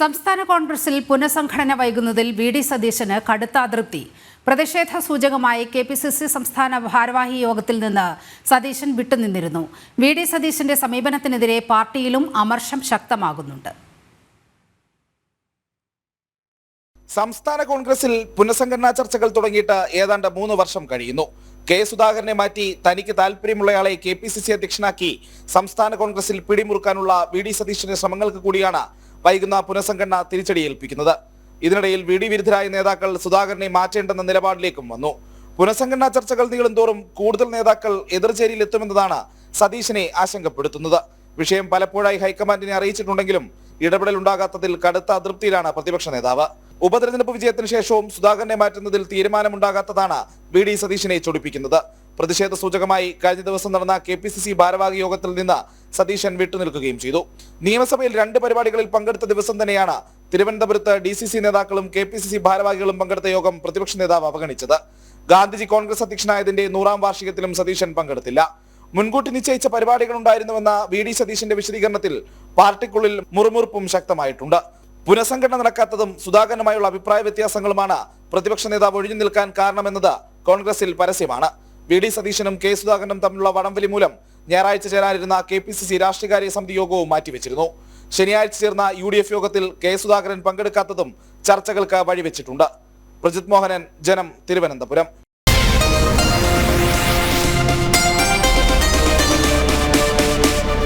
സംസ്ഥാന കോൺഗ്രസിൽ പുനഃസംഘടന വൈകുന്നതിൽ വി ഡി സതീശന് കടുത്ത അതൃപ്തി. പ്രതിഷേധ സൂചകമായി കെ പി സി സി സംസ്ഥാന ഭാരവാഹി യോഗത്തിൽ നിന്ന് സതീശൻ വിട്ടുനിന്നിരുന്നു. വി ഡി സതീശന്റെ സമീപനത്തിനെതിരെ പാർട്ടിയിലും അമർഷം ശക്തമാകുന്നുണ്ട്. സംസ്ഥാന കോൺഗ്രസിൽ പുനഃസംഘടനാ ചർച്ചകൾ തുടങ്ങിയിട്ട് ഏതാണ്ട് മൂന്ന് വർഷം കഴിയുന്നു. കെ സുധാകരനെ മാറ്റി തനിക്ക് താല്പര്യമുള്ളയാളെ കെ പി സി സി അധ്യക്ഷനാക്കി സംസ്ഥാന കോൺഗ്രസിൽ പിടിമുറുക്കാനുള്ള വി ഡി സതീശന്റെ ശ്രമങ്ങൾക്ക് കൂടിയാണ് വൈകുന്ന പുനഃസംഘടന തിരിച്ചടിയേൽപ്പിക്കുന്നത് ഇതിനിടയിൽ വി ഡി വിരുദ്ധരായ നേതാക്കൾ സുധാകരനെ മാറ്റേണ്ടെന്ന നിലപാടിലേക്കും വന്നു. പുനഃസംഘടനാ ചർച്ചകൾ നീളുന്തോറും കൂടുതൽ നേതാക്കൾ എതിർചേരിയിൽ എത്തുമെന്നതാണ് സതീശനെ ആശങ്കപ്പെടുത്തുന്നത്. വിഷയം പലപ്പോഴായി ഹൈക്കമാൻഡിനെ അറിയിച്ചിട്ടുണ്ടെങ്കിലും ഇടപെടൽ ഉണ്ടാകാത്തതിൽ കടുത്ത അതൃപ്തിയിലാണ് പ്രതിപക്ഷ നേതാവ്. ഉപതെരഞ്ഞെടുപ്പ് വിജയത്തിന് ശേഷവും സുധാകരനെ മാറ്റുന്നതിൽ തീരുമാനമുണ്ടാകാത്തതാണ് വി ഡി സതീശനെ ചൊടിപ്പിക്കുന്നത്. പ്രതിഷേധ സൂചകമായി കഴിഞ്ഞ ദിവസം നടന്ന കെ പി സി സി ഭാരവാഹി യോഗത്തിൽ നിന്ന് സതീശൻ വിട്ടുനിൽക്കുകയും ചെയ്തു. നിയമസഭയിൽ രണ്ട് പരിപാടികളിൽ പങ്കെടുത്ത ദിവസം തന്നെയാണ് തിരുവനന്തപുരത്ത് ഡി സി സി നേതാക്കളും കെ പി സി സി ഭാരവാഹികളും പങ്കെടുത്ത യോഗം പ്രതിപക്ഷ നേതാവ് അവഗണിച്ചത്. ഗാന്ധിജി കോൺഗ്രസ് അധ്യക്ഷനായതിന്റെ നൂറാം വാർഷികത്തിലും സതീശൻ പങ്കെടുത്തില്ല. മുൻകൂട്ടി നിശ്ചയിച്ച പരിപാടികൾ ഉണ്ടായിരുന്നുവെന്ന വി ഡി സതീശന്റെ വിശദീകരണത്തിൽ പാർട്ടിക്കുള്ളിൽ മുറുമുറുപ്പും ശക്തമായിട്ടുണ്ട്. പുനഃസംഘടന നടക്കാത്തതും സുധാകരനുമായുള്ള അഭിപ്രായ വ്യത്യാസങ്ങളുമാണ് പ്രതിപക്ഷ നേതാവ് ഒഴിഞ്ഞു നിൽക്കാൻ കാരണമെന്നത് കോൺഗ്രസിൽ പരസ്യമാണ്. വി ഡി സതീശനും കെ സുധാകരനും തമ്മിലുള്ള വടംവലി മൂലം ഞായറാഴ്ച ചേരാനിരുന്ന കെ പി സി സി രാഷ്ട്രീയകാര്യ സമിതി യോഗവും മാറ്റിവെച്ചിരുന്നു. ശനിയാഴ്ച ചേർന്ന യു ഡി എഫ് യോഗത്തിൽ കെ സുധാകരൻ പങ്കെടുക്കാത്തതും ചർച്ചകൾക്ക് വഴിവെച്ചിട്ടുണ്ട്. പ്രജിത് മോഹനൻ ജനം തിരുവനന്തപുരം.